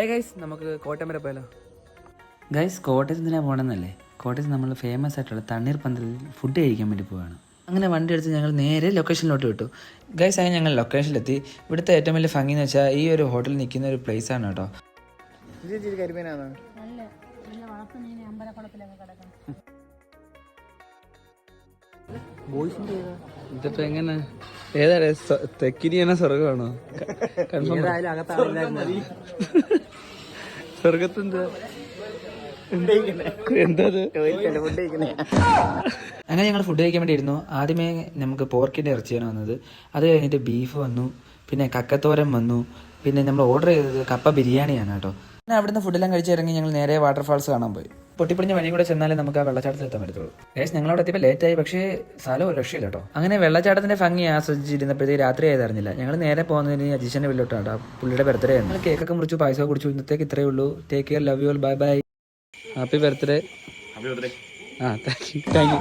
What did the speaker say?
ഏ ഗൈസ് നമുക്ക് കോട്ടയം വരെ പോയാലോ? ഗൈസ് കോട്ടയത്ത് എന്തിനാ പോകണമെന്നല്ലേ കോട്ടയത്ത് നമ്മൾ ഫേമസ് ആയിട്ടുള്ള തണ്ണീർ പന്തലിൽ ഫുഡ് കഴിക്കാൻ വേണ്ടി പോവാണ്. അങ്ങനെ വണ്ടി എടുത്ത് ഞങ്ങൾ നേരെ ലൊക്കേഷനിലോട്ട് വിട്ടു. ഗൈസ് അങ്ങനെ ഞങ്ങൾ ലൊക്കേഷനിലെത്തി ഇവിടുത്തെ ഏറ്റവും വലിയ ഭംഗി എന്ന് വെച്ചാൽ ഈ ഒരു ഹോട്ടലിൽ നിൽക്കുന്ന ഒരു പ്ലേസ് ആണ് കേട്ടോ. കരിമീനാണോ ഇതിപ്പോ എങ്ങനെ? ഏതാ തന്നെ സ്വർഗമാണോ അങ്ങനെ ഞങ്ങൾ ഫുഡ് കഴിക്കാൻ വേണ്ടി ഇരുന്നു. ആദ്യമേ നമുക്ക് പോർക്കിന്റെ ഇറച്ചിയാണ് വന്നത്. അത് കഴിഞ്ഞിട്ട് ബീഫ് വന്നു. പിന്നെ കക്കത്തോരൻ വന്നു. പിന്നെ നമ്മൾ ഓർഡർ ചെയ്തത് കപ്പ ബിരിയാണിയാണ് കേട്ടോ. പിന്നെ അവിടുന്ന് ഫുഡെല്ലാം കഴിച്ചിറങ്ങി ഞങ്ങൾ നേരെ വാട്ടർഫാൾസ് കാണാൻ പോയി. പൊട്ടിപ്പൊളിഞ്ഞ വഴിയും കൂടെ ചെന്നാലേ നമുക്ക് ആ വെള്ളച്ചാട്ടത്തിൽ എത്താൻ പറ്റത്തുള്ളൂ. ഏഷ് ഞങ്ങളോട് എത്തിയപ്പോൾ ലേറ്റ് ആയി പക്ഷേ സ്ഥലം ഒരു രക്ഷയില്ല കേട്ടോ. അങ്ങനെ വെള്ളച്ചാട്ടത്തിന്റെ ഭംഗി ആസ്വദിച്ചിരുന്നപ്പോഴത്തേക്ക് രാത്രി ആയതറിഞ്ഞില്ല. ഞങ്ങൾ നേരെ പോകുന്നതിന് അജീഷന്റെ വീട്ടിലോട്ടാണ് പുള്ളിയുടെ ബർത്ത്ഡേ ആണ് ഞങ്ങൾ കേക്കൊക്കെ മുറിച്ചു പൈസ കുടിച്ചു. ഇന്നത്തേക്ക് ഇത്രയേ ഉള്ളൂ. Take care love you all bye bye happy birthday ആ താങ്ക് യു താങ്ക് യു